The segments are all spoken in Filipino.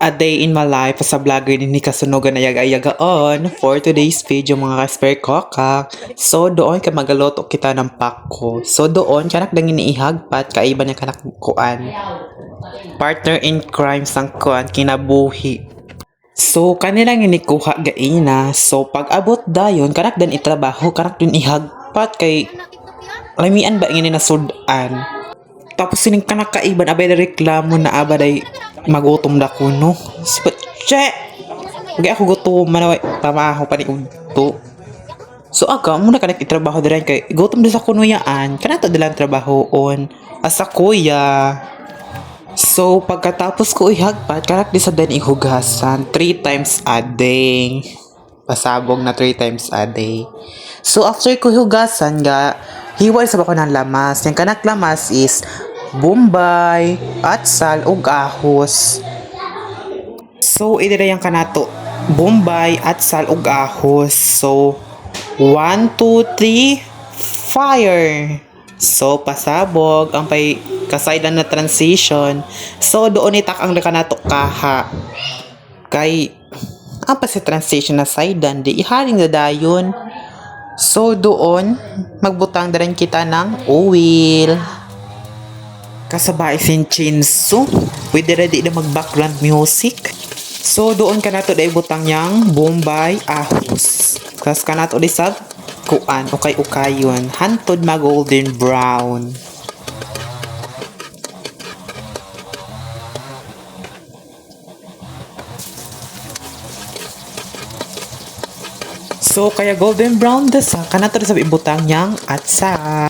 A day in my life as a vlogger din ni kasunogan na yaga-yagaon for today's video mga kasper kokak. So doon ka magaloto kita ng pako. So doon kanak dang iniihagpat kaiba niya kanak kuan. Partner in crime sang kuan kinabuhi. So kanilang inikuha gaina. So pag abot dayon kanak dan itrabaho kanak din ihagpat kay lamian ba ingini nasudan. Tapos sining kanak kaiban abay na reklamo na abaday magutom na ko no. Sipat, che! Huwag ako gutom manaway. Pamaho pa ni Udto. So aga, muna ka nagtitrabaho din kay gutom din sa kunuyaan. Kanato dilang trabaho on. Asa kuya. So, pagkatapos ko ihagpat, karak di sa din ihugasan. Three times a day. Pasabog na three times a day. So, after ko hugasan nga, hiwal sa ako ng lamas. Yung kanak lamas is Bombay, atsal, ug ahos. So, idira yung kanato. Bombay, atsal, ug ahos. So, 1, 2, 3, fire! So, pasabog, ang pay kasaydan na transition. So, doon itak ang kanato kaha. Kay, ang pa si transition na saydan, di iharing na dayon. So, doon, magbutang na rin kita ng oil. Kasabay sin chinso. Pwede ready na mag-background music. So, doon ka na to dahil butang yang Bombay ahos. Tapos ka na to kuan o kay ukayon. Hantod ma golden brown. So, kaya golden brown dasa, ka na to sa ibutang yang atsa.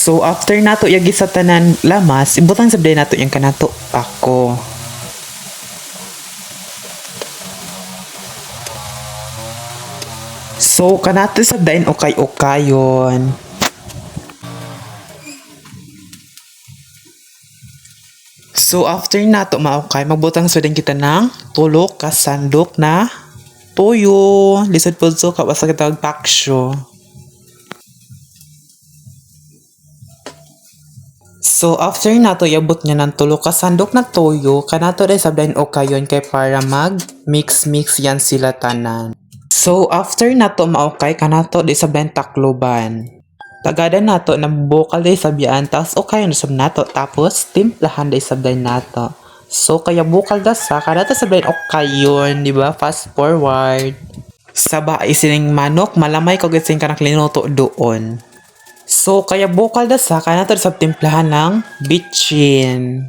So after nato yagi sa lamas, ibutang sabday nato yung kanato ako. So kanato sabdayin okay okayon. So after nato maukay, magbutang sa din kita ng tulok ka sandok na tuyo. Lisod po so kabasa kita paksyo. So, after nato yabot niya ng tulo ka sandok na toyo, kanato rin sabdahin o kayon kay para mag mix-mix yan sila tanan. So, after nato maokay, kanato di sabdahin takloban. Tagada nato ng bukal di sabian, tapos o kayo sab nato, tapos timplahan di sabdahin nato. So, kaya bukal da sa, kanato sabdahin o kayon, di ba? Fast forward. Saba isining manok, malamay ko gising ka naklinuto doon. So, kaya bukal da sa kanato sa timplahan ng bitchin.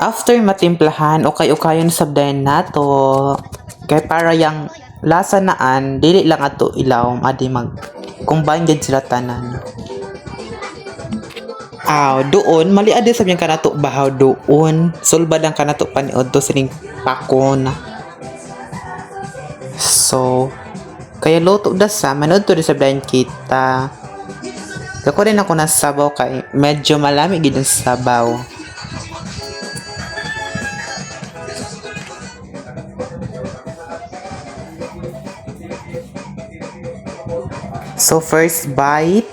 After matimplahan, okay-ukayon sabdayan nato. Kay para yang lasa naan, dili lang ato ilaw, adi mag combine gid sila tanan. Aw, doon, mali adi sabi yung kanato bahaw doon. Sulbad ang kanato paniod to sining pakon. So, kaya luto da sa, manood to sa blind kita. Kako rin ako ng sabaw kay medyo malamig gid ang sabaw. So first bite.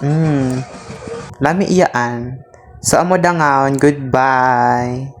Mm. Lami iyaan. So amo dangaon, goodbye.